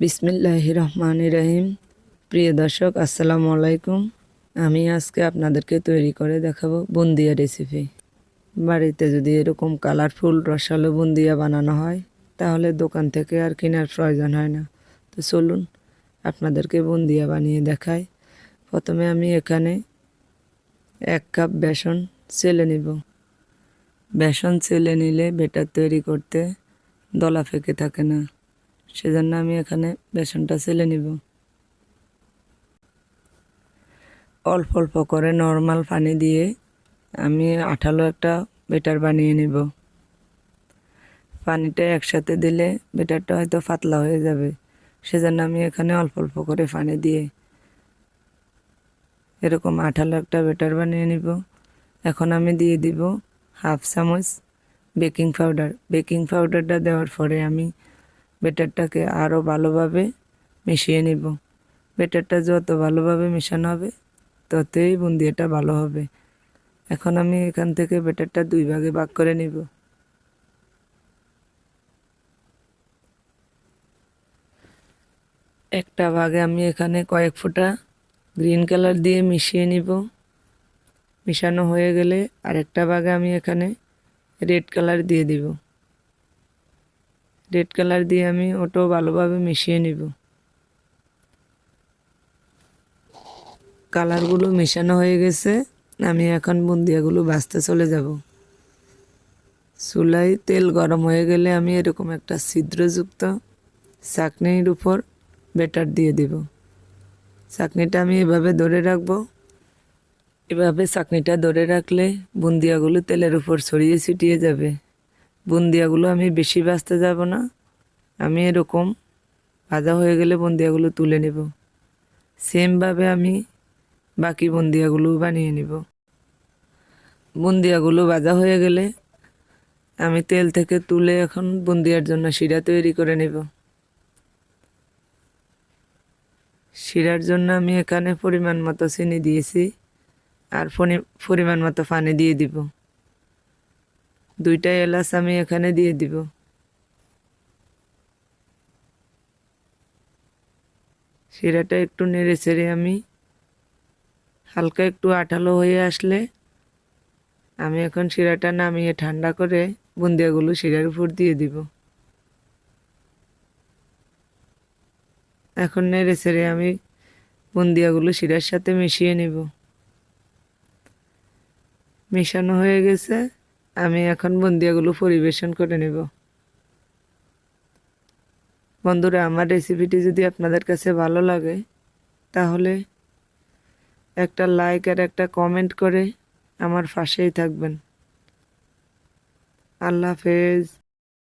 বিসমিল্লাহ রহমান রহিম প্রিয় দর্শক, আসসালামু আলাইকুম। আমি আজকে আপনাদেরকে তৈরি করে দেখাবো বুন্দিয়া রেসিপি বাড়িতে যদি এরকম কালারফুল রসালো বুন্দিয়া বানানো হয়, তাহলে দোকান থেকে আর কেনার প্রয়োজন হয় না। তো চলুন আপনাদেরকে বুন্দিয়া বানিয়ে দেখাই। প্রথমে আমি এখানে এক কাপ বেসন চেলে নিব। বেসন চেলে নিলে বেটার তৈরি করতে দলা ফেকে থাকে না। সেজন্য আমি এখানে বেসনটা চেলে নিব। অল্প অল্প করে নর্মাল পানি দিয়ে আমি আঠালো একটা বেটার বানিয়ে নিব। পানিটা একসাথে দিলে বেটারটা হয়তো পাতলা হয়ে যাবে। সেজন্য আমি এখানে অল্প অল্প করে পানি দিয়ে এরকম আঠালো একটা বেটার বানিয়ে নিব। এখন আমি দিয়ে দিব হাফ চামচ বেকিং পাউডার। বেকিং পাউডারটা দেওয়ার পরে আমি বেটারটাকে আরও ভালোভাবে মিশিয়ে নিব। বেটারটা যত ভালোভাবে মেশানো হবে, ততই বুন্দিয়াটা ভালো হবে। এখন আমি এখান থেকে বেটারটা দুই ভাগে ভাগ করে নিব। একটা ভাগে আমি এখানে কয়েক ফোঁটা গ্রিন কালার দিয়ে মিশিয়ে নিব। মিশানো হয়ে গেলে আরেকটা ভাগে আমি এখানে রেড কালার দিয়ে দিব। রেড কালার দিয়ে আমি ওটাও ভালোভাবে মিশিয়ে নিব। কালারগুলো মেশানো হয়ে গেছে, আমি এখন বুন্দিয়াগুলো ভাজতে চলে যাব। চুলাই তেল গরম হয়ে গেলে আমি এরকম একটা ছিদ্রযুক্ত চাকনির উপর বেটার দিয়ে দেব। চাকনিটা আমি এভাবে ধরে রাখব। এভাবে চাকনিটা ধরে রাখলে বুন্দিয়াগুলো তেলের উপর ছড়িয়ে ছিটিয়ে যাবে। বুন্দিয়াগুলো আমি বেশি ভাজতে যাব না। আমি এরকম ভাজা হয়ে গেলে বুন্দিয়াগুলো তুলে নেব। সেমভাবে আমি বাকি বুন্দিয়াগুলো বানিয়ে নিব। বুন্দিয়াগুলো ভাজা হয়ে গেলে আমি তেল থেকে তুলে এখন বুন্দিয়ার জন্য শিরা তৈরি করে নেব। শিরার জন্য আমি এখানে পরিমাণ মতো চিনি দিয়েছি আর পরিমাণ মতো পানি দিয়ে দিব। দুইটা এলাচ আমি এখানে দিয়ে দিব। শিরাটা একটু নেড়ে চেড়ে আমি হালকা একটু আঠালো হয়ে আসলে আমি এখন শিরাটা নামিয়ে ঠান্ডা করে বুন্দিয়াগুলো শিরার উপর দিয়ে দিব। এখন নেড়ে চেড়ে আমি বুন্দিয়াগুলো শিরার সাথে মিশিয়ে নিব। মেশানো হয়ে গেছে। আমি এখন বন্দিয়াগুলো পরিবেশন করে নেব। বন্ধুরা, আমার রেসিপিটি যদি আপনাদের কাছে ভালো লাগে, তাহলে একটা লাইক আর একটা কমেন্ট করে আমার পাশেই থাকবেন। আল্লাহ হাফেজ।